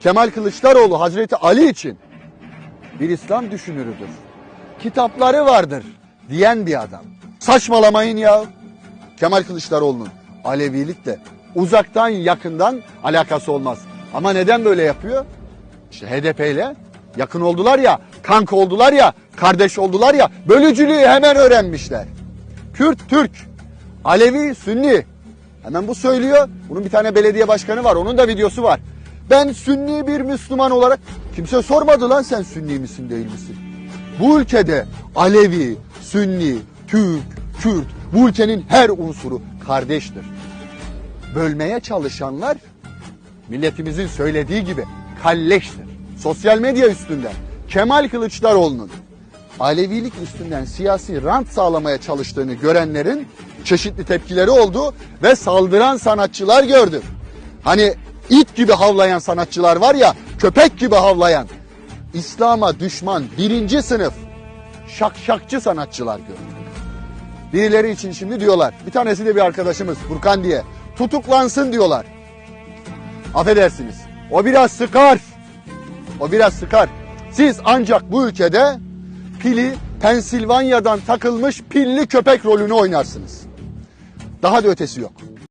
Kemal Kılıçdaroğlu Hazreti Ali için bir İslam düşünürüdür. Kitapları vardır diyen bir adam. Saçmalamayın ya. Kemal Kılıçdaroğlu'nun Alevilikle uzaktan yakından alakası olmaz. Ama neden böyle yapıyor? İşte HDP ile yakın oldular ya, kanka oldular ya, kardeş oldular ya, bölücülüğü hemen öğrenmişler. Kürt, Türk, Alevi, Sünni. Hemen bu söylüyor. Bunun bir tane belediye başkanı var. Onun da videosu var. Ben Sünni bir Müslüman olarak kimse sormadı lan sen Sünni misin değil misin? Bu ülkede Alevi, Sünni, Türk, Kürt bu ülkenin her unsuru kardeştir. Bölmeye çalışanlar milletimizin söylediği gibi kalleştir. Sosyal medya üstünden Kemal Kılıçdaroğlu'nun Alevilik üstünden siyasi rant sağlamaya çalıştığını görenlerin çeşitli tepkileri oldu ve saldıran sanatçılar gördüm. Hani it gibi havlayan sanatçılar var ya, köpek gibi havlayan, İslam'a düşman birinci sınıf şakşakçı sanatçılar gördüm. Birileri için şimdi diyorlar, bir tanesi de bir arkadaşımız Furkan diye, tutuklansın diyorlar. Affedersiniz, o biraz sıkar. O biraz sıkar. Siz ancak bu ülkede pili Pensilvanya'dan takılmış pilli köpek rolünü oynarsınız. Daha da ötesi yok.